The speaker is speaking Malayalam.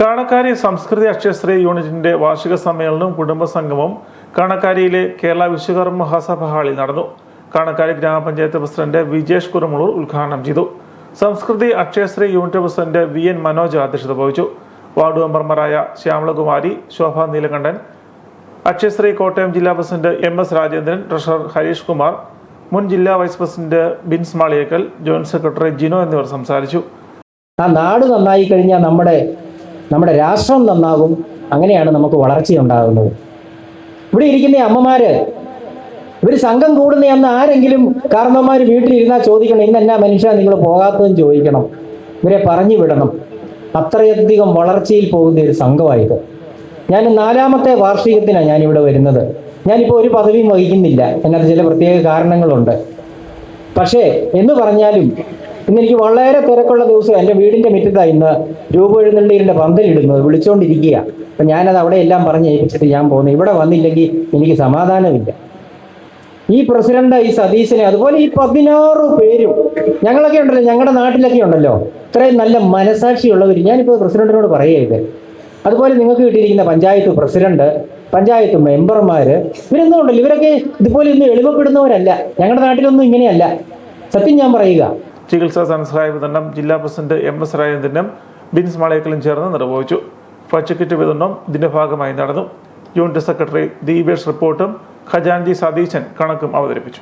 കാണക്കാരി സംസ്കൃതി അക്ഷയശ്രീ യൂണിറ്റിന്റെ വാർഷിക സമ്മേളനവും കുടുംബസംഗമവും കാണക്കാരിയിലെ കേരള വിശ്വകർമ്മ മഹാസഭ ഹാളിൽ നടന്നു. കാണക്കാരി ഗ്രാമപഞ്ചായത്ത് പ്രസിഡന്റ് വിജേഷ് കുറുമുളൂർ ഉദ്ഘാടനം ചെയ്തു. Samskriti Akshayashree unit president V N Manoj അധ്യക്ഷത വഹിച്ചു. വാർഡ് മെമ്പർമാരായ ശ്യാമളകുമാരി ശോഭ നീലകണ്ഠൻ അക്ഷയശ്രീ കോട്ടയം ജില്ലാ president M S Rajendran treasurer Harish Kumar മുൻ ജില്ലാ vice president Bins Maliyekkal joint secretary Jino എന്നിവർ സംസാരിച്ചു. ആ നാട് നന്നായി കഴിഞ്ഞാൽ നമ്മുടെ നമ്മുടെ രാഷ്ട്രം നന്നാകും. അങ്ങനെയാണ് നമുക്ക് വളർച്ചയുണ്ടാകുന്നത്. ഇവിടെ ഇരിക്കുന്ന അമ്മമാര് ഇവർ സംഘം കൂടുന്ന അന്ന് ആരെങ്കിലും കാരണവന്മാർ വീട്ടിലിരുന്നാൽ ചോദിക്കണം ഇന്ന് എന്നാ മനുഷ്യ നിങ്ങൾ പോകാത്തതെന്ന് ചോദിക്കണം? ഇവരെ പറഞ്ഞു വിടണം. അത്രയധികം വളർച്ചയിൽ പോകുന്ന ഒരു സംഘമായത് ഞാൻ നാലാമത്തെ വാർഷികത്തിനാണ് ഞാനിവിടെ വരുന്നത്. ഞാനിപ്പോൾ ഒരു പദവിയും വഹിക്കുന്നില്ല. അതിനകത്ത് ചില പ്രത്യേക കാരണങ്ങളുണ്ട്. പക്ഷേ എന്ന് പറഞ്ഞാലും ഇന്ന് എനിക്ക് വളരെ തിരക്കുള്ള ദിവസം. എന്റെ വീടിന്റെ മുറ്റത്താണ് ഇന്ന് രൂപ എഴുന്നള്ളീരിന്റെ പന്തലിടുന്നത്. വിളിച്ചുകൊണ്ടിരിക്കുക അപ്പം ഞാനത് അവിടെ എല്ലാം പറഞ്ഞ് ഏൽപ്പിച്ചിട്ട് ഞാൻ പോകുന്നു. ഇവിടെ വന്നില്ലെങ്കിൽ എനിക്ക് സമാധാനമില്ല. ഈ പ്രസിഡന്റ് ഈ സതീശനെ അതുപോലെ ഈ പതിനാറ് പേരും ഞങ്ങളൊക്കെ ഉണ്ടല്ലോ ഞങ്ങളുടെ നാട്ടിലൊക്കെ ഉണ്ടല്ലോ. ഇത്രയും നല്ല മനസാക്ഷിയുള്ളവർ ഞാനിപ്പോൾ പ്രസിഡന്റിനോട് പറയുക അതുപോലെ നിങ്ങൾക്ക് കിട്ടിയിരിക്കുന്ന പഞ്ചായത്ത് പ്രസിഡന്റ് പഞ്ചായത്ത് മെമ്പർമാർ ഇവരൊന്നും ഉണ്ടല്ലോ. ഇവരൊക്കെ ഇതുപോലെ ഇന്ന് എളിമപ്പെടുന്നവരല്ല. ഞങ്ങളുടെ നാട്ടിലൊന്നും ഇങ്ങനെയല്ല. സത്യം ഞാൻ പറയുക. ചികിത്സാ ധനസഹായ വിതരണം ജില്ലാ പ്രസിഡന്റ് എം എസ് രാജേന്ദ്രനും ബിൻസ് മാളേക്കലും ചേർന്ന് നിർവഹിച്ചു. ഭക്ഷ്യക്കിറ്റ് വിതരണം ഇതിന്റെ ഭാഗമായി നടന്നു. യൂണിറ്റ് സെക്രട്ടറി ദീപേഷ് റിപ്പോർട്ടും ഖജാൻജി സതീശൻ കണക്കും അവതരിപ്പിച്ചു.